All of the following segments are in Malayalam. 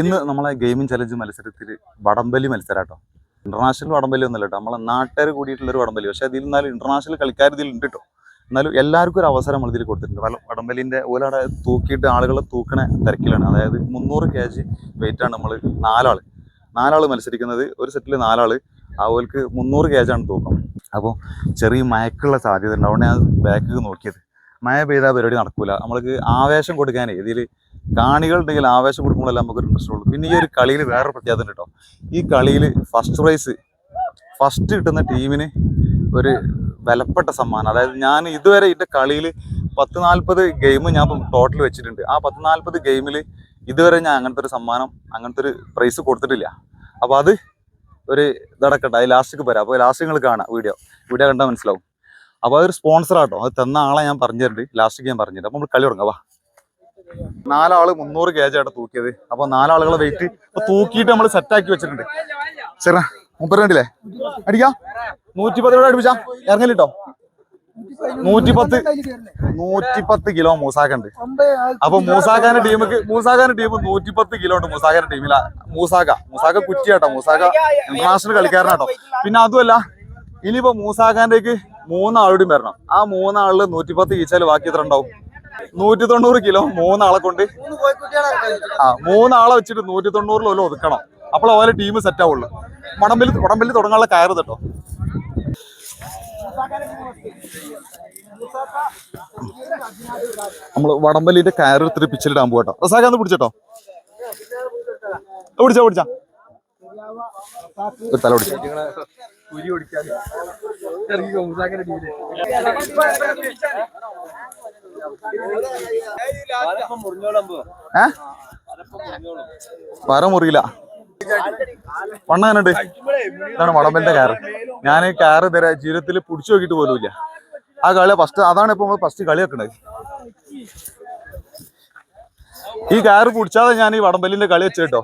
ഇന്ന് നമ്മളെ ഗെയിമിംഗ് ചലഞ്ച് മത്സരത്തിൽ വടംവലി മത്സരാട്ടോ. ഇന്റർനാഷണൽ വടംവലി ഒന്നല്ല കേട്ടോ. നമ്മളെ നാട്ടുകാർ കൂടിയിട്ടുള്ള ഒരു വടംവലി. പക്ഷെ അതിൽ നിന്നാലും ഇന്റർനാഷണൽ കളിക്കാർ ഇതിൽ ഉണ്ട് കേട്ടോ. എന്നാലും എല്ലാവർക്കും ഒരു അവസരം നമ്മൾ ഇതിൽ കൊടുത്തിട്ടുണ്ട്. വടംബലിന്റെ ഓലവിടെ തൂക്കിയിട്ട് ആളുകളെ തൂക്കണ തിരക്കിലാണ്. അതായത് മുന്നൂറ് കെ ജി വെയിറ്റ് ആണ് നമ്മൾ നാലാൾ. നാലാൾ മത്സരിക്കുന്നത് ഒരു സെറ്റിൽ നാലാൾ. ഓൽക്ക് മുന്നൂറ് കെ ആണ് തൂക്കം. അപ്പോൾ ചെറിയ മയക്കുള്ള സാധ്യത ഉണ്ട്. ഞാൻ ബാക്കിൽ നോക്കിയത്. മഴ പെയ്താൽ പരിപാടി നടക്കില്ല നമ്മൾക്ക് ആവേശം കൊടുക്കാനേ ഇതിൽ കാണികൾ ഉണ്ടെങ്കിൽ ആവേശം കൊടുക്കുമ്പോഴല്ല ഇൻട്രസ്റ്റ് ഉള്ളൂ. പിന്നെ ഈ ഒരു കളിയിൽ വേറെ പ്രത്യേകത ഉണ്ട് കേട്ടോ ഈ കളിയിൽ ഫസ്റ്റ് പ്രൈസ് ഫസ്റ്റ് കിട്ടുന്ന ടീമിന് ഒരു വിലപ്പെട്ട സമ്മാനം. അതായത് ഞാൻ ഇതുവരെ ഇതിന്റെ കളിയിൽ പത്ത് നാൽപ്പത് ഗെയിം ഞാൻ ടോട്ടൽ വെച്ചിട്ടുണ്ട്. ആ പത്ത് നാൽപ്പത് ഗെയിമിൽ ഇതുവരെ ഞാൻ അങ്ങനത്തെ ഒരു സമ്മാനം അങ്ങനത്തെ ഒരു പ്രൈസ് കൊടുത്തിട്ടില്ല. അപ്പോൾ അത് ഒരു ഇതടക്കട്ടെ അത് ലാസ്റ്റിക്ക് വരാം അപ്പോൾ ലാസ്റ്റ് നിങ്ങൾ കാണാം വീഡിയോ വീഡിയോ കണ്ടാൽ മനസ്സിലാവും. അപ്പോൾ അതൊരു സ്പോൺസർ ആട്ടോ. അത് തന്ന ആളെ ഞാൻ പറഞ്ഞിട്ടുണ്ട് ലാസ്റ്റിക്ക് ഞാൻ പറഞ്ഞിട്ടുണ്ട് അപ്പോൾ നമ്മൾ കളി തുടങ്ങാം. വാ. നാലാൾ മുന്നൂറ് കെ ജി തൂക്കിയത്. അപ്പൊ നാലാളുകളെ വെയിറ്റ് തൂക്കിയിട്ട് നമ്മൾ സെറ്റാക്കി വെച്ചിട്ടുണ്ട്. ചെറ മുപ്പത് കണ്ടില്ലേ? അടിക്കാം. നൂറ്റി അടിപ്പിച്ചാ അടുപ്പിച്ചാ. ഇറങ്ങലിട്ടോ? നൂറ്റിപ്പത്ത് നൂറ്റിപ്പത്ത് കിലോ മൂസാക്കുണ്ട് അപ്പൊ മൂസാഖാന്റെ ടീമുക്ക് മൂസാഖാന്റെ ടീം നൂറ്റിപ്പത്ത് കിലോ ഉണ്ട് മൂസാഖാന്റെ ടീമില. മൂസാക്ക മൂസാക്ക കുറ്റിയാട്ടോ. മൂസാക്ക ഇന്റർനാഷണൽ കളിക്കാരനാട്ടോ. പിന്നെ അതുമല്ല ഇനിയിപ്പോ മൂസാഖാന്റേക്ക് മൂന്നാളോടും വരണം. ആ മൂന്നാളിൽ നൂറ്റിപ്പത്ത് കീച്ചാൽ ബാക്കി എത്ര ഉണ്ടാവും? നൂറ്റി തൊണ്ണൂറ് കിലോ മൂന്നാളെ കൊണ്ട്. ആ മൂന്നാളെ വെച്ചിട്ട് നൂറ്റി തൊണ്ണൂറിൽ ഒതുക്കണം. അപ്പോൾ ഓരോ ടീം സെറ്റ് ആവുള്ളൂ. വടംവലി വടംവലി തുടങ്ങാനുള്ള കയറ് കേട്ടോ നമ്മൾ വടംവലിന്റെ കയർ എടുത്തിട്ട് പിച്ചിലിടാൻ പോകട്ടോ റസാഖ് ഒന്ന് പിടിച്ചോ പിടിച്ചാ പിടിച്ചാ. ഒരു തല പിടിച്ചു. ഏ? മുറിയില്ല. വണ്ണാനുണ്ട് ഇതാണ് വടമ്പലിന്റെ കാറ് ഞാൻ ഈ കാർ തരാ ജീവിതത്തിൽ പിടിച്ചു നോക്കിയിട്ട് പോലുമില്ല. ആ കളി ഫസ്റ്റ് അതാണ് ഇപ്പൊ നമ്മൾ ഫസ്റ്റ് കളി വെക്കണത്. ഈ കാറ് പിടിച്ചാതെ ഞാൻ ഈ വടമ്പലിന്റെ കളി വെച്ച് കേട്ടോ.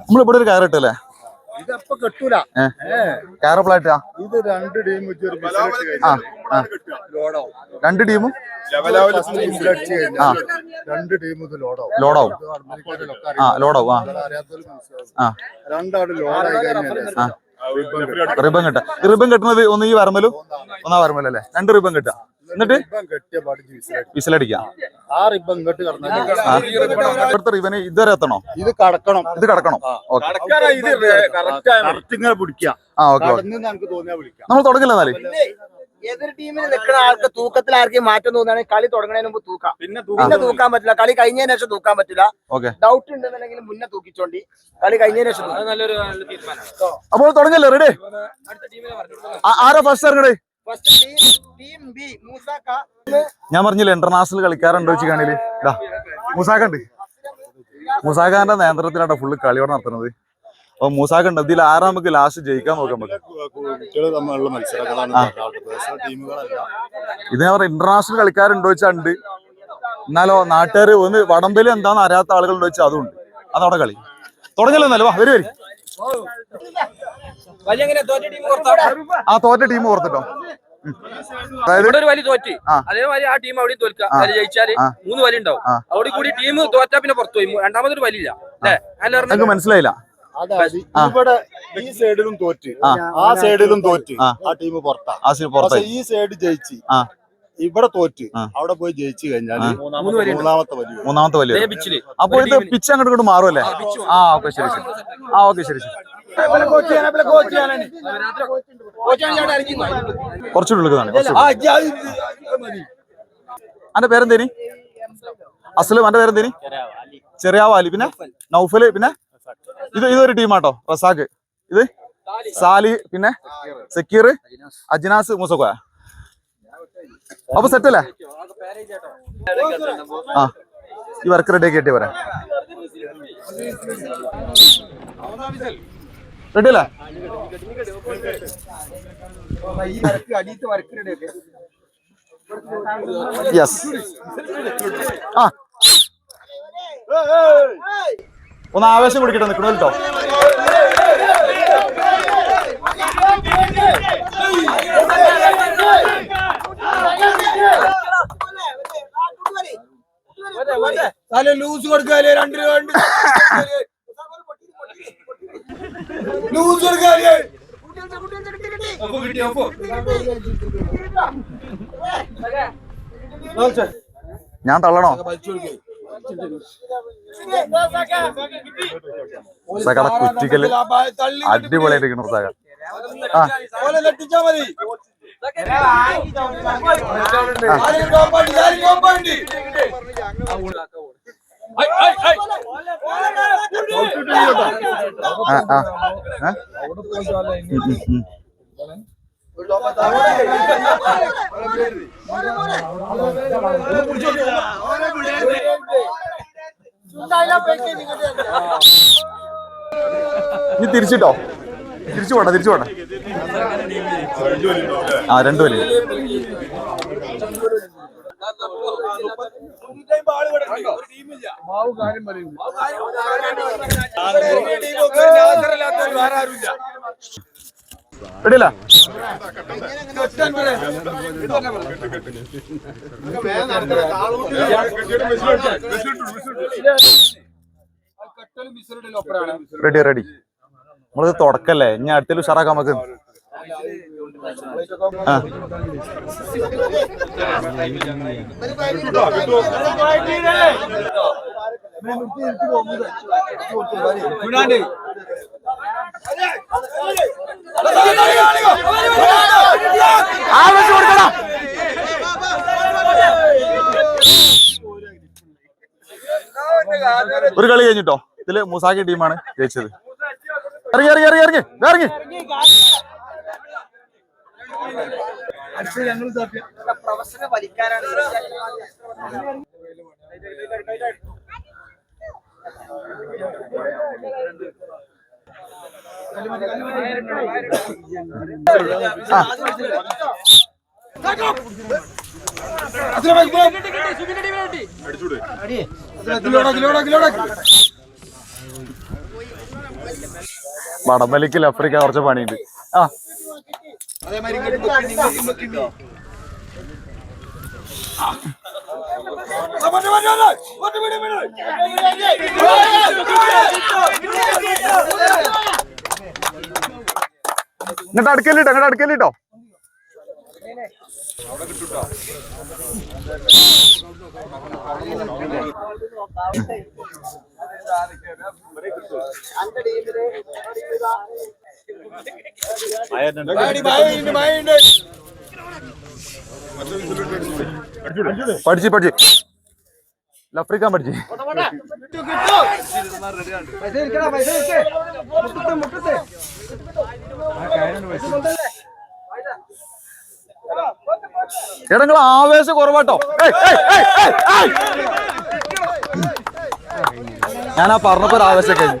നമ്മളിവിടെ ഒരു കാർ ഇട്ടല്ലേ? കാറ് കയറപ്പിളായിട്ടാ ഇത് രണ്ട് ടീം ആ ആ. രണ്ട് ടീമും? ആ. രണ്ട് ടീമും ഇത് ലോഡാവും. ലോഡാവും. ഇത് ആ. ലോഡാവും ആ. ലോഡായി കഴിഞ്ഞാൽ. റിബൺ കെട്ട. റിബൺ കെട്ടുന്നത് ഒന്ന് ഈ വരമ്പലും ഒന്നാ വരമ്പലും അല്ലേ? രണ്ട് റിബൺ കെട്ടാ എന്നിട്ട്? വിസിലടിക്കാം. ആ റിബൺ ഇവിടുത്തെ റിബന് ഇതുവരെ എത്തണോ? ഇത് കടക്കണം. ഇത് കടക്കണം? ആ. ഓക്കെ. ഓക്കെ നമുക്ക് തോന്നിയാ വിളിക്കാം. നമ്മൾ തുടങ്ങില്ല എന്നാൽ? എതിർ ടീമിൽ നിൽക്കുന്ന ആൾക്ക് തൂക്കത്തിൽ ആർക്കും മാറ്റം തോന്നുകയാണെങ്കിൽ കളി തുടങ്ങുന്നതിന് മുമ്പ് തൂക്കാം. പിന്നെ തൂക്കാൻ പറ്റില്ല. കളി കഴിഞ്ഞതിന് ശേഷം തൂക്കാൻ പറ്റില്ല. ഓക്കെ. ഡൗട്ട് ഉണ്ടെന്നുണ്ടെങ്കിൽ മുന്നേ തൂക്കിച്ചോണ്ടി. കളി കഴിഞ്ഞതിന് ശേഷം. അപ്പോൾ തുടങ്ങല്ലേ? റെഡി ആരാ ഫസ്റ്റ് ഇറങ്ങണേ. ഞാൻ പറഞ്ഞില്ല ഇന്റർനാഷണൽ കളിക്കാരുണ്ടോ വെച്ച് കാണില്ലേ മൂസാക്ക ഉണ്ട് മൂസാഖാന്റെ നേതൃത്വത്തിലാണ് ഫുള്ള് കളിയോടെ നടത്തുന്നത്. അപ്പൊ മൂസാക്ക ഉണ്ട്. ഇതിൽ ആരാ നമുക്ക് ലാസ്റ്റ് ജയിക്കാൻ നോക്കാം നമുക്ക് ഇത് ഞാൻ പറയാം ഇന്റർനാഷണൽ കളിക്കാരുണ്ടോ വെച്ചാൽ ഉണ്ട്. എന്നാലോ നാട്ടുകാർ ഒന്ന് വടംബലി എന്താന്ന് അറിയാത്ത ആളുകളുണ്ടോ വെച്ചാൽ അതും ഉണ്ട്. അതവിടെ കളി. തുടങ്ങല്ലോ എന്നാലും? വാ വരി വരി. ആ തോറ്റ ടീം ഓർത്തിട്ടോ. ഉം. അതായത് ഇവിടെ ഒരു വലി തോറ്റ്. ആ. അതേമാതിരി ആ ടീം അവിടെ തോൽക്കുക. ആ. ജയിച്ചാൽ മൂന്ന് വലി ഉണ്ടാവും. അവിടെ കൂടി ടീം തോറ്റാ പിന്നെ രണ്ടാമതൊരു വലിയില്ല. അല്ലേ? മനസ്സിലായില്ല. ഇവിടെ ഈ സൈഡിലും തോറ്റ്. ആ. സൈഡിലും തോറ്റ് ആ. ടീം പുറത്താ. ആ സി പുറത്തായി. ഈ സൈഡ് ജയിച്ച് ആ. ഇവിടെ തോറ്റ് അവിടെ പോയി ജയിച്ചു കഴിഞ്ഞാൽ മൂന്നാമത്തെ വലിയ മൂന്നാമത്തെ വലിയ അപ്പോൾ അപ്പൊ ഇത് പിച്ച് അങ്ങോട്ട് ഇങ്ങോട്ട് മാറുമല്ലേ ആ ഓക്കെ ശരി ശരി. ആ ഓക്കെ ശരി ശരി. കുറച്ചുകൂടി എടുക്കുന്നതാണ് അന്റെ പേരെന്തേനി? അസലും അന്റെ പേരെന്തേനി? ചെറിയാവാലി പിന്നെ നൗഫൽ പിന്നെ? ഇത് ഇതൊരു ടീമാട്ടോ റസാഖ്. ഇത് സാലി പിന്നെ സെക്യൂർ അജ്നാസ് മൂസക്കോയ. അപ്പൊ സെറ്റ് അല്ലേ? ആ ഈ വർക്ക് റെഡി ആക്കി കിട്ടിയ പോരാ. റെഡി അല്ലേ? യെസ് ആ. ഒന്ന് ആവേശം കൊടുക്കട്ടെ നിൽക്കണോ കേട്ടോ? തല ലൂസ് കൊടുക്കാല്ലേ രണ്ട് രണ്ട് ലൂസ് കൊടുക്കാല്ലേ ഞാൻ തള്ളണോ? സകട കുറ്റിക്കൽ തള്ളി അടിപൊളിയായിരിക്കണം സക ആ ആ. ആ. ഇനി തിരിച്ചിട്ടോ? തിരിച്ചു പോണ തിരിച്ചു പോണ ആ രണ്ടു വലിയ കാര്യം ആരുമില്ല റെഡി റെഡി. നമ്മളിത് തുടക്കല്ലേ? ഇനി അടുത്തേലും ഉഷാറാക്കാം നമുക്ക്. ആ. ആവേശം കൊടുക്കണം ഒരു കളി കഴിഞ്ഞിട്ടോ? ഇതിൽ മുസാക്കി ടീമാണ് ജയിച്ചത്. ഇറങ്ങി ഇറങ്ങി ഇറങ്ങി ഇറങ്ങി. ഇറങ്ങി. പ്രൊഫസറെ വലിക്കാനാണ് വടംവലിക്ക് ആഫ്രിക്ക കുറച്ച് പണിയുണ്ട് ആ ഇങ്ങോട്ട് അടുക്കലിട്ടോ ഇങ്ങോട്ട് അടുക്കല്ലിട്ടോ പഠിച്ച് പഠിച്ച്. ലഫ്രിക്കാൻ പഠിച്ച് എടാ ആവേശ കുറവാട്ടോ. ആ പറഞ്ഞപ്പോ ഒരു ആവേശം കഴിഞ്ഞു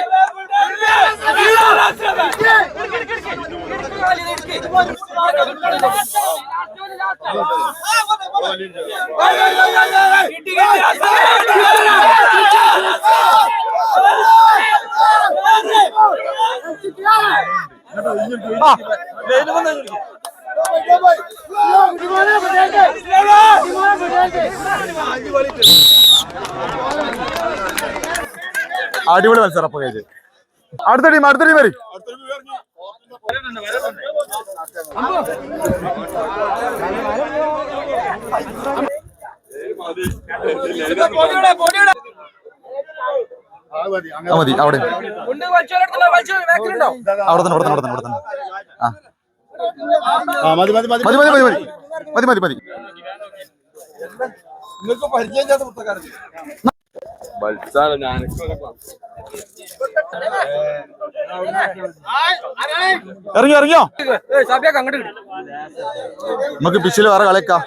അടിപൊളി മത്സരം അപ്പൊ കഴിച്ച് അടുത്ത ടീം അടുത്ത ടീം വരി. മതി അവിടെ കൊണ്ട് വലിച്ചോലെടുത്തുള്ള വലിച്ചു ബാക്കിലുണ്ടോ അവിടെ തന്നെ അവിടെ തന്നെ അവിടെ തന്നെ അവിടെ തന്നെ. ആ. മതി മതി മതി. മതി മതി മതി മതി. മതി നിങ്ങൾക്ക് പരിചയമില്ലാത്ത ഇറങ്ങിയോ കിട്ടും നമുക്ക് പിശിൽ വേറെ കളിക്കാം.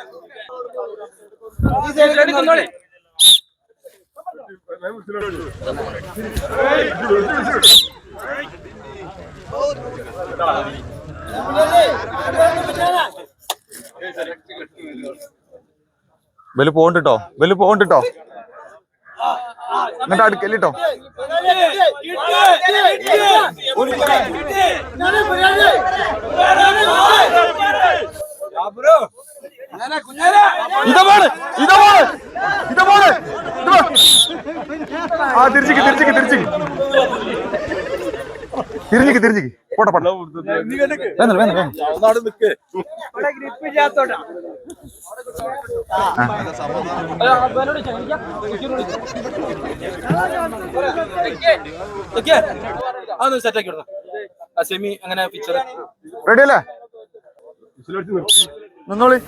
നിന്നോളി ബൽ പോകണ്ടിട്ടോ കേട്ടോ പോകണ്ടിട്ടോ. എന്നിട്ട് കേട്ടോ. ഇതമാണ് ഇതമാണ് ഇതമാണ് ആ തിരിച്ചിക്ക് തിരിച്ചിക്ക് തിരിച്ചിക്ക്. തിരിഞ്ഞിക്ക് തിരിഞ്ഞിക്ക്. പോട്ടെ പോട്ടെ വേണ്ട വേണ്ട. അതൊന്ന് ആ സെമി അങ്ങനെ പിക്ചർ റെഡി അല്ലേ? നിന്നോളി.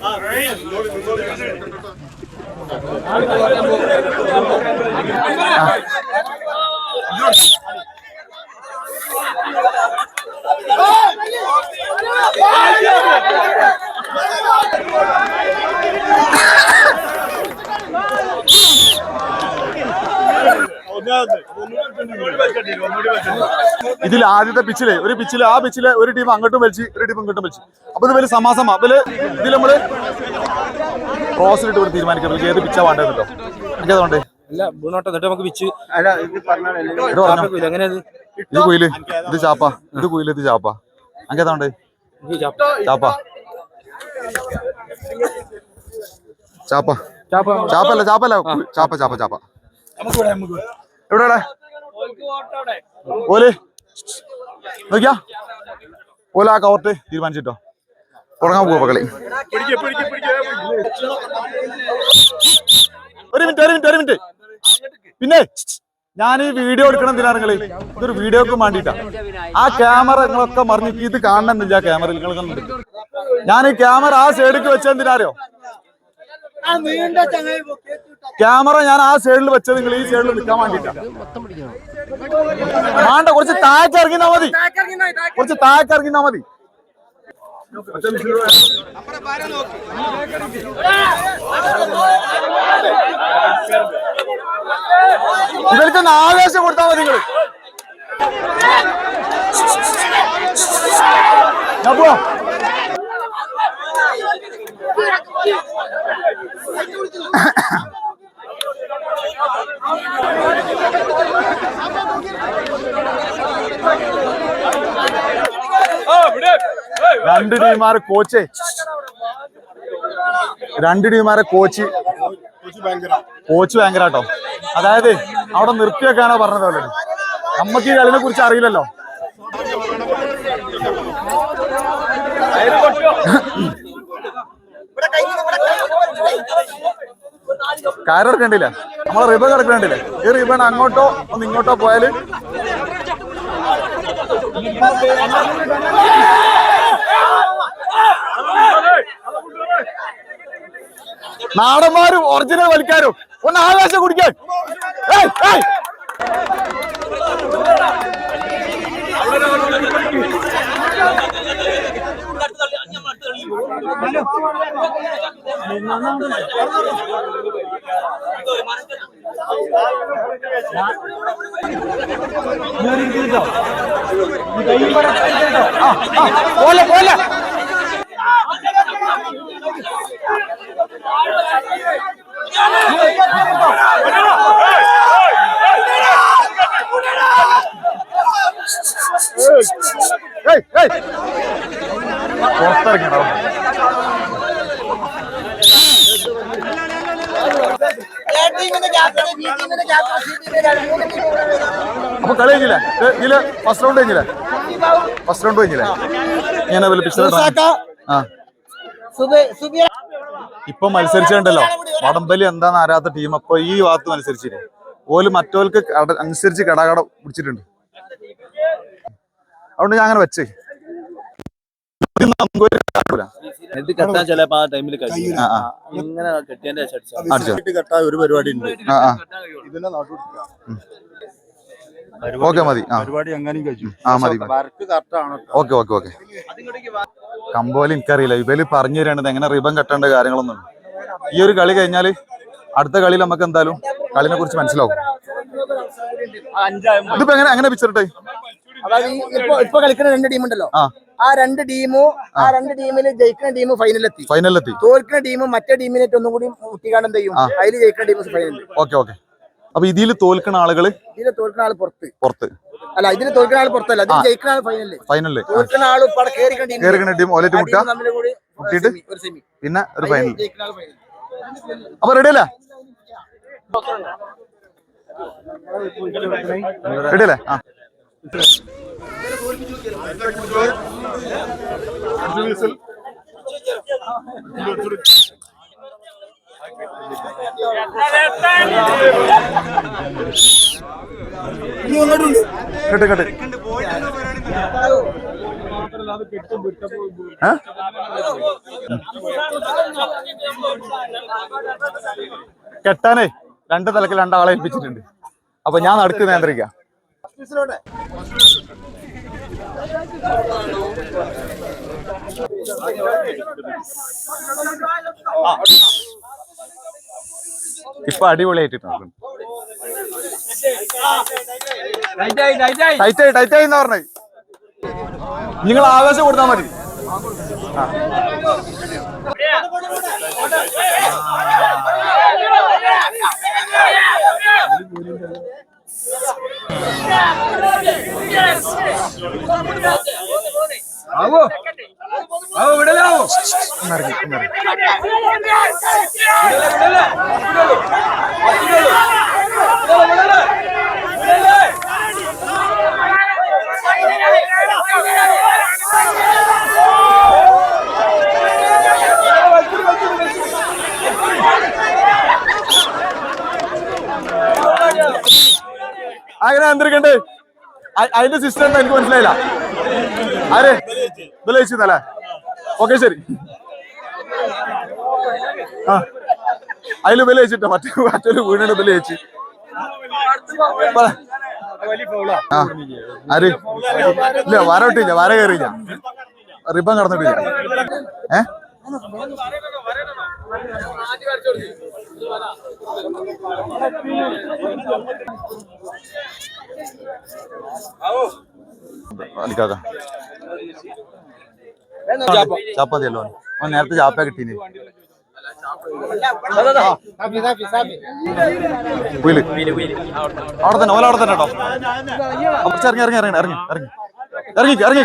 ഇതിൽ ആദ്യത്തെ പിച്ചിൽ ഒരു പിച്ചിൽ ആ പിച്ചിൽ ഒരു ടീം അങ്ങോട്ടും വലിച്ചു ഒരു ടീം ഇങ്ങോട്ടും വലിച്ചു. അപ്പൊ ഇത് വലിയ സമാസമാ. അപ്പൊ ഇതിൽ നമ്മൾ ക്രോസിലിട്ട് തീരുമാനിക്കാം. തീരുമാനിക്കണം ഏത് പിച്ചാ വേണ്ടതല്ലോ എനിക്കതുകൊണ്ട് അല്ല ബുണോട്ടോ എന്നിട്ട് നമുക്ക് പിച്ച് ഇത് പറഞ്ഞോ. എങ്ങനെ ഇത് കുയിൽ. ഇത് ചാപ്പ. ഇത് കുയിൽ ഇത് ചാപ്പ. അങ്ങനെ അതുകൊണ്ട് ചാപ്പ. ചാപ്പ. ചാപ്പല്ല ചാപ്പല്ല. ചാപ്പ ചാപ്പ ചാപ്പ. എവിടെ ഓൽ? നോക്കിയാ. ഓല ആ കവർട്ട് തീരുമാനിച്ചിട്ടോ. തുടങ്ങാൻ പോവാ കളി ഒരു മിനിറ്റ് ഒരു മിനിറ്റ് ഒരു മിനിറ്റ്. പിന്നെ? ഞാൻ ഈ വീഡിയോ എടുക്കണം എന്തിനാ നിങ്ങൾ? ഇതൊരു വീഡിയോക്ക് വേണ്ടിട്ടാ ആ ക്യാമറ നിങ്ങളൊക്കെ മറിഞ്ഞു ഇത് കാണണമെന്നില്ല ക്യാമറ ഞാൻ ഈ ക്യാമറ ആ സൈഡിലേക്ക് വെച്ചെന്തിനാരോ ക്യാമറ ഞാൻ ആ സൈഡിൽ വെച്ചത് നിങ്ങൾ ഈ സൈഡിൽ നിൽക്കാൻ വേണ്ടിട്ടാ വേണ്ട കുറച്ച് താഴേക്ക് മതി. കുറച്ച് താഴേക്ക് ഇറങ്ങിനാ മതി. ഇവർക്കൊന്ന് ആവേശം കൊടുത്താൽ മതി നിങ്ങൾ രണ്ട് ടീമാരെ കോച്ച്. രണ്ട് ടീമാരെ കോച്ച്. കോച്ച് ഭയങ്കര. കേട്ടോ അതായത് അവിടെ നിർത്തിയൊക്കെയാണോ പറഞ്ഞത് അവരോട് നമുക്ക് ഈ കളിനെ കുറിച്ച് അറിയില്ലല്ലോ. കാരണ്ടില്ല നമ്മളെ റിബൺ കിടക്കണ്ടില്ലേ ഈ റിബൺ അങ്ങോട്ടോ ഒന്ന് ഇങ്ങോട്ടോ പോയാൽ നാടന്മാരും ഒറിജിനൽ വലിക്കാരും ഒന്ന് ആകാശം കുടിക്കാൻ. കേട്ടോ പോലെ പോലെ Yeah! പുറത്തിറങ്ങണം അപ്പൊ കളി കഴിഞ്ഞില്ലേ? ഇതിൽ ഫസ്റ്റ് റൗണ്ട് കഴിഞ്ഞില്ലേ? ഫസ്റ്റ് റൗണ്ട് കഴിഞ്ഞില്ലേ? ഞാൻ വിളിപ്പിച്ചത് ഇപ്പൊ മത്സരിച്ചിട്ടുണ്ടല്ലോ. വടംബലി എന്താന്ന് അറിയാത്ത ടീം അപ്പൊ ഈ ഭാഗത്ത് മത്സരിച്ചില്ലേ? ഓൽ മറ്റോൽക്ക് അനുസരിച്ച് കടകട പിടിച്ചിട്ടുണ്ട്. അതുകൊണ്ട് ഞാൻ അങ്ങനെ വെച്ചേ. നെറ്റ് കെട്ടാൻ ചിലപ്പോ ആ ടൈമിൽ കഴിയും. ഇങ്ങനെ കെട്ടിയതിന്റെ ഒരു പരിപാടി ഉണ്ട്. ഇതിന്റെ ഓക്കെ മതി. പരിപാടി എങ്ങനെയും കഴിച്ചു. ആ മതി മതി. വർക്ക് കറക്റ്റ് ആണ് ഓക്കെ ഓക്കെ ഓക്കെ. കമ്പോൽ എനിക്കറിയില്ല. ഇവർ പറഞ്ഞു തരേണ്ടത് എങ്ങനെ റിബൺ കെട്ടേണ്ട കാര്യങ്ങളൊന്നും. ഈ ഒരു കളി കഴിഞ്ഞാൽ അടുത്ത കളിയിൽ നമുക്ക് എന്തായാലും കളിനെ കുറിച്ച് മനസ്സിലാവും. ഇതിപ്പോ എങ്ങനെ എങ്ങനെ പിക്ചറിട്ടെ അതായത് ഈ ഇപ്പൊ ഇപ്പൊ കളിക്കുന്ന രണ്ട് ടീം ഉണ്ടല്ലോ. ആ. ആ രണ്ട് ടീമും ആ രണ്ട് ടീമിൽ ജയിക്കുന്ന ടീം ഫൈനലെത്തി ഫൈനലെത്തി തോൽക്കുന്ന ടീം മറ്റേ ടീമിനായിട്ട് ഒന്നും കൂടി മുട്ടിക്കാണ്ട് എന്ത് ചെയ്യും? അതിൽ ജയിക്കുന്ന ടീം ഫൈനലിൽ ഓക്കെ ഓക്കെ. അപ്പൊ ഇതിൽ തോൽക്കുന്ന ആളുകൾ? ഇതിൽ തോൽക്കുന്ന ആൾ പുറത്ത്. പുറത്ത്. അല്ല ഇതിൽ തോൽക്കുന്ന ആൾ പുറത്തല്ല. ഇതിൽ ജയിക്കുന്ന ആൾ ഫൈനലിൽ ഫൈനലിൽ തോൽക്കുന്ന ആൾ ഇപ്പൊ കേറിക്കുന്ന ടീം ഒലറ്റ് മുട്ട മുട്ടിയിട്ട് ഒരു സെമി പിന്നെ ഒരു ഫൈനൽ ഫൈനൽ അപ്പൊ റെഡി അല്ലേ? റെഡി അല്ലേ? ആ. കെട്ടാനേ രണ്ട് തലക്ക് രണ്ടാളെ ഏൽപ്പിച്ചിട്ടുണ്ട്. അപ്പൊ ഞാൻ നടക്ക് നിയന്ത്രിക്കാം. ഇപ്പൊ അടിപൊളിയായിട്ടുണ്ട് ടൈറ്റായി ടൈറ്റായി എന്നാ പറഞ്ഞത് നിങ്ങൾ ആവേശം കൊടുത്താൽ മതി. Yeah. അങ്ങനെ എന്തിരിക്കണ്ട് അതിന്റെ സിസ്റ്റം എന്താ എനിക്ക് മനസ്സിലായില്ല. ആരെ? ബലയിച്ചല്ലേ ഓക്കെ ശരി. ആ. അതിൽ ബല വെച്ചിട്ടോ? മറ്റേ മറ്റൊരു ബല വെച്ച്. ആര്? ഇല്ല വര ഇട്ടില്ല വര കയറിയില്ല. റിബൺ കടന്നിട്ടില്ല. ഏ? ചാപ്പാത്തിയല്ലോ ഓൻ നേരത്തെ ചാപ്പ കിട്ടീന്. വീൽ അവിടെ തന്നെ ഓല അവിടെ തന്നെ കേട്ടോ. ഇറങ്ങി ഇറങ്ങി ഇറങ്ങി ഇറങ്ങി. ഇറങ്ങി ഇറങ്ങി. ഇറങ്ങി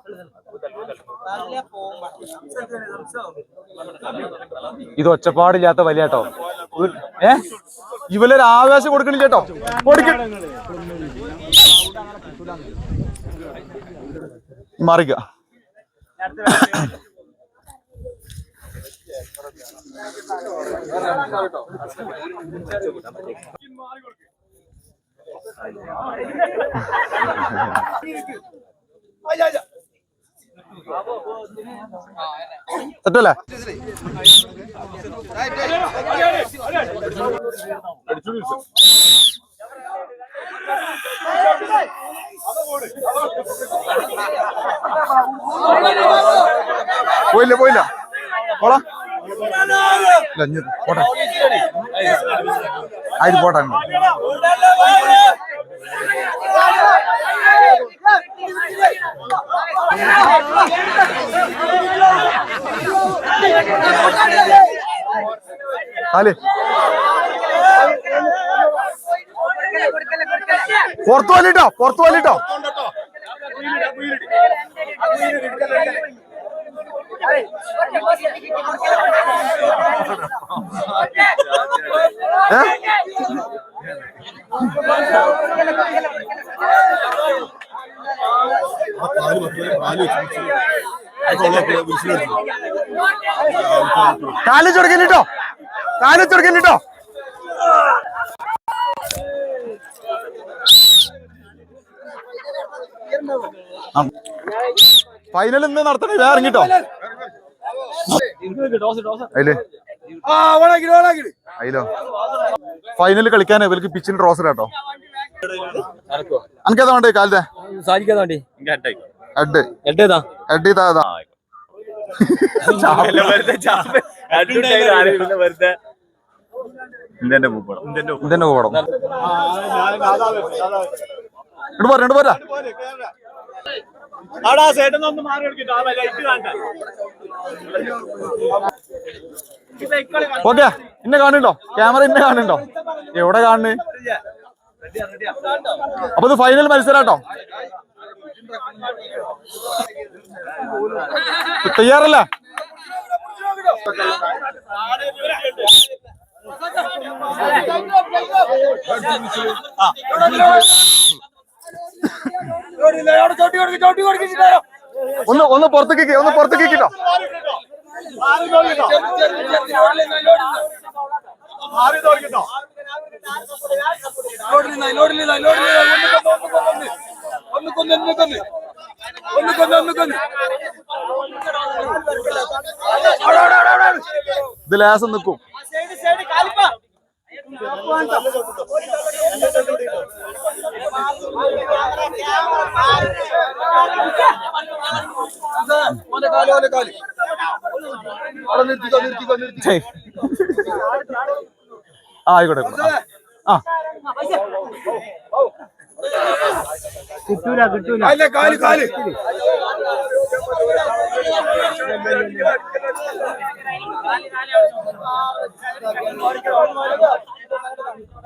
ഇത് ഒച്ചപ്പാടില്ലാത്ത വലിയ കേട്ടോ ഏ? ഇവലൊരു ആവേശം കൊടുക്കണില്ല കേട്ടോ. കൊടുക്ക. മാറിക്ക. സെറ്റല്ലേ പോയില്ല പോയില്ല. പോളാ. ഇല്ല, ഇഞ്ഞ് പോട്ടെ. ആയത് പോട്ടെ. കാൽ പുറത്തു വലിട്ടോ പുറത്തു വലിട്ടോ കാൽ ചൊടുക്കല്ലോ കാൽ ചൊടുക്കല്ലോ ഫൈനൽ ഇന്ന് നടത്തണേ. ഇറങ്ങിട്ടോ. ഫൈനൽ കളിക്കാൻ ഇവർക്ക് പിച്ചിന് ട്രോസർ കേട്ടോ അനക്കേതാ വേണ്ടേ കാലത്തെ സാധിക്കാതാ വേണ്ടി? ഹെഡ് ഹെഡ് പോകണം ഇട്ട് പോരാ ഇട്ട് പോരാ. ഓക്കെ ഇന്നെ കാണുന്നുണ്ടോ? ക്യാമറ ഇന്നെ കാണുന്നുണ്ടോ? എവിടെ കാണുന്നു? അപ്പൊ ഇത് ഫൈനൽ മത്സരാട്ടോ തയ്യാറല്ല? കൊടുക്കിട്ടോ ഒന്ന് ഒന്ന് പുറത്തേക്ക് ഒന്ന് പുറത്തേക്ക് കിട്ടോ. ഒന്നുകൊന്ന് ഒന്നുകൊന്ന് ഒന്നുകൊന്ന് ഒന്നുകൊന്ന് ഇത് ലേസം നിൽക്കും. ഓന്റെ കാൽ ഓന്റെ കാൽ നിർത്തിക്കോ ആ ആയിക്കോട്ടെ ആ. അല്ല കാൽ കാൽ.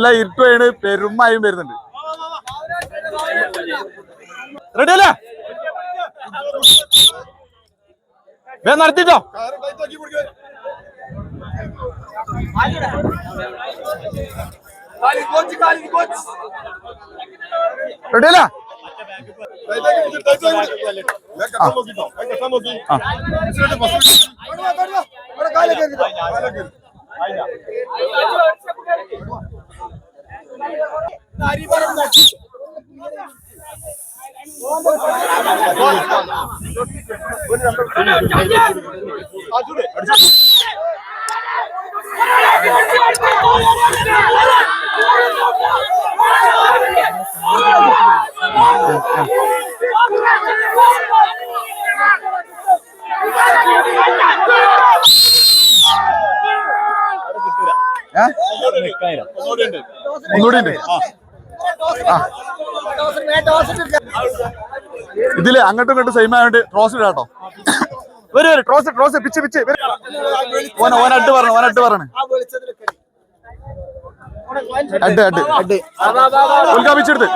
നല്ല ഇരുട്ടുമാണ് പെരുമായും വരുന്നുണ്ട്. റെഡി അല്ലേ? വേ നടത്തിട്ടോ. റെഡി അല്ലേ? അവിടെ Nari Baram Nati. ഒന്നുകൂടി ഉണ്ട്. ഇതിൽ അങ്ങോട്ടും ഇങ്ങോട്ടും സെയിം ആയതുകൊണ്ട് ട്രോസ് ഇടാട്ടോ വരും വരും ട്രോസ് ട്രോസ് പിച്ച് പിച്ച്. ഓന ഓന അഡ് പറഞ്ഞു ഓന അഡ് പറഞ്ഞു. അഡ് അഡ് അഡ് ഉൽക്കാപിച്ചെടുത്ത്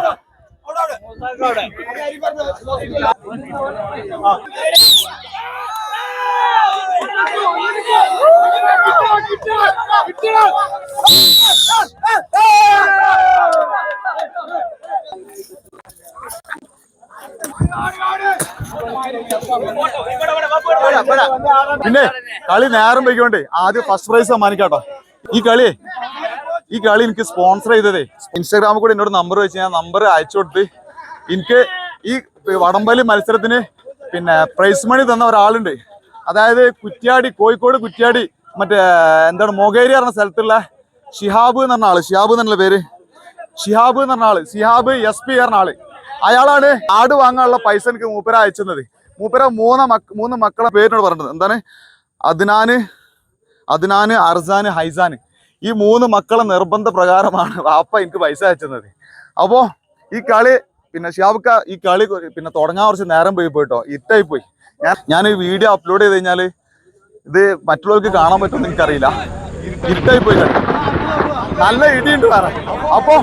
പിന്നെ കളി നേരം വയ്ക്കൊണ്ട് ആദ്യം ഫസ്റ്റ് പ്രൈസ് സമ്മാനിക്കാട്ടോ. ഈ കളി ഈ കളി എനിക്ക് സ്പോൺസർ ചെയ്തതേ. ഇൻസ്റ്റാഗ്രാമിൽ കൂടെ എന്നോട് നമ്പർ വെച്ച് ഞാൻ നമ്പർ അയച്ചു കൊടുത്ത് എനിക്ക് ഈ വടംവലി മത്സരത്തിന് പിന്നെ പ്രൈസ് മണി തന്ന ഒരാളുണ്ട്. അതായത് കുറ്റ്യാടി കോഴിക്കോട് കുറ്റ്യാടി മറ്റേ എന്താണ് മൊകേരി പറഞ്ഞ സ്ഥലത്തുള്ള ഷിഹാബ് എന്ന് പറഞ്ഞ ആൾ ഷിഹാബ് എന്നുള്ള പേര്. ഷിഹാബ് എന്ന് പറഞ്ഞ ആൾ ഷിഹാബ് എസ് പി പറഞ്ഞ ആൾ. അയാളാണ് ആട് വാങ്ങാനുള്ള പൈസ എനിക്ക് മൂപ്പര അയച്ചത് മൂപ്പര മൂന്ന് മക്ക മൂന്ന് മക്കളെ പേരിനോട് പറഞ്ഞത് എന്താണ്? അദ്നാന് അദ്നാന് അർസാന് ഹൈസാന്. ഈ മൂന്ന് മക്കളെ നിർബന്ധ പ്രകാരമാണ് വാപ്പ എനിക്ക് പൈസ അയച്ചത് അപ്പോ ഈ കളി പിന്നെ ഷിയാബക്ക ഈ കളി പിന്നെ തുടങ്ങാൻ കുറച്ച് നേരം പോയി പോയിട്ടോ. ഇട്ടായി പോയി. ഞാൻ വീഡിയോ അപ്ലോഡ് ചെയ്ത് കഴിഞ്ഞാൽ ഇത് മറ്റുള്ളവർക്ക് കാണാൻ പറ്റുമെന്ന് എനിക്കറിയില്ല ഇരുട്ടായി പോയി നല്ല ഇടിയുണ്ട് വേറെ. അപ്പോ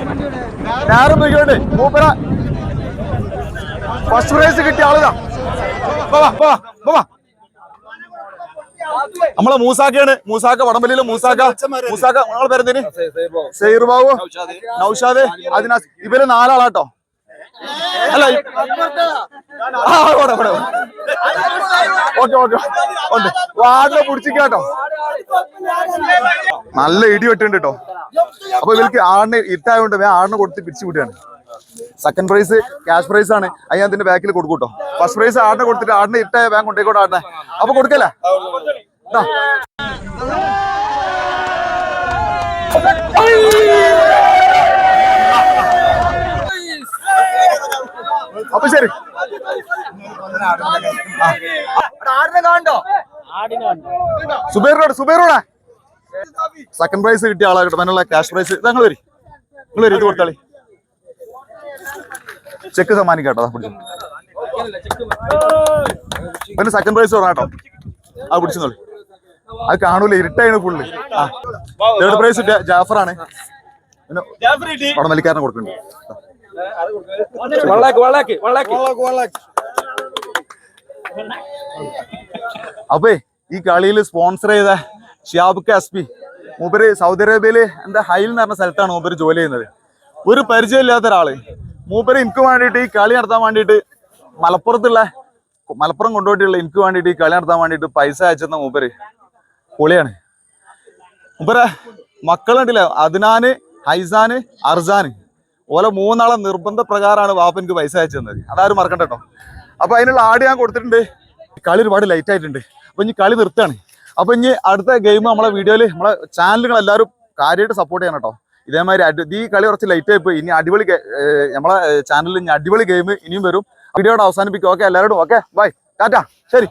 നേരം പോയിക്കോട്ടെ. മൂപ്പര. ഫസ്റ്റ് പ്രൈസ് കിട്ടിയ ആളുതാ. നമ്മളെ മൂസാക്കയാണ് മൂസാക്ക വടംവലിയിലെ മൂസാക്ക മൂസാക്ക നമ്മളെ പേരെന്തിന്? സെയ്ർ ബാബു നൗഷാദ്. അതിനാസ് ഇവർ നാലാളാട്ടോ. അല്ല ആ ഓക്കെ ഓക്കെ ഉണ്ട് പിടിച്ചിക്കാട്ടോ നല്ല ഇടി വെട്ടുണ്ട് കേട്ടോ അപ്പൊ ഇവർക്ക് ആടിന് ഇട്ടായോണ്ട് വേ ആടിനെ കൊടുത്ത് പിരിച്ചു സെക്കൻഡ് പ്രൈസ് ക്യാഷ് പ്രൈസ് ആണ്. അയ്യാ അതിന്റെ ബാക്കിൽ കൊടുക്കൂട്ടോ കേട്ടോ ഫസ്റ്റ് പ്രൈസ് ആടിനെ കൊടുത്തിട്ട് ആടിനെ ഇട്ടായ ബാങ്ക് കൊണ്ടേക്കോട്ടെ ആടിനെ. അപ്പൊ കൊടുക്കല്ലേ? ദാ. അപ്പൊ ശരി. ആടിനെ കാണണ്ടോ സുബൈറോട് സുബൈറോടെ. സെക്കൻഡ് പ്രൈസ് കിട്ടിയ ആളാ കേട്ടോ. അതിനുള്ള ക്യാഷ് പ്രൈസ് ഞങ്ങൾ വരി. നിങ്ങൾ വരും ഇത് കൊടുത്താളി. ചെക്ക് സമ്മാനിക്കാട്ടോ പിടിച്ചു പിന്നെ സെക്കൻഡ് പ്രൈസ് പറഞ്ഞ കേട്ടോ. അത് പിടിച്ചോളി അത് കാണൂല ഇരുട്ടാണ് ഫുള്ള് ആ. തേർഡ് പ്രൈസ് ജാഫറാണ്. പിന്നെ വടമലിക്കാരനെ കൊടുക്കുന്നുണ്ട്. വെള്ളാക്ക് വെള്ളാക്ക് വെള്ളാക്ക്. അപ്പേ ഈ കളിയിൽ സ്പോൺസർ ചെയ്ത ഷിയാബ് കാസ്പി മൂബര് മൂപ്പര് സൗദി അറേബ്യയിൽ എന്താ ഹൈൽ എന്ന് പറഞ്ഞ സ്ഥലത്താണ് മൂപ്പര് ജോലി ചെയ്യുന്നത്. ഒരു പരിചയമില്ലാത്ത ഒരാൾ. മൂപ്പര് എനിക്ക് വേണ്ടിയിട്ട് ഈ കളി നടത്താൻ വേണ്ടിയിട്ട് മലപ്പുറത്തുള്ള മലപ്പുറം കൊണ്ടുപോയിട്ടുള്ള എനിക്ക് വേണ്ടിയിട്ട് ഈ കളി നടത്താൻ വേണ്ടിയിട്ട് പൈസ അയച്ചെന്ന മൂപ്പര് പൊളിയാണ് മൂപ്പരെ മക്കളുണ്ടല്ലോ? അദ്നാന് ഹൈസാന് അർസാന്. ഓലെ മൂന്നാളെ നിർബന്ധ പ്രകാരമാണ് വാപ്പ എനിക്ക് പൈസ അയച്ചു തന്നത് അതാരും മറക്കണ്ട അപ്പൊ അതിനുള്ള ആട് ഞാൻ കൊടുത്തിട്ടുണ്ട്. കളി ഒരുപാട് ലൈറ്റ് ആയിട്ടുണ്ട്. അപ്പൊ ഇനി കളി നിർത്താണ് അപ്പൊ ഇനി അടുത്ത ഗെയിം നമ്മളെ വീഡിയോയിൽ നമ്മളെ ചാനലുകൾ എല്ലാവരും കാര്യമായിട്ട് സപ്പോർട്ട് ചെയ്യണം കേട്ടോ. ഇതേമാതിരി അടി- ഈ കളി കുറച്ച് ലൈറ്റ് ആയിപ്പോയി ഇനി അടിപൊളി നമ്മളെ ചാനലിൽ ഇനി അടിപൊളി ഗെയിം ഇനിയും വരും. വീഡിയോയുടെ അവസാനിപ്പിക്കും. ഓക്കെ എല്ലാവരോടും ഓക്കെ ബൈ ടാറ്റ ശരി.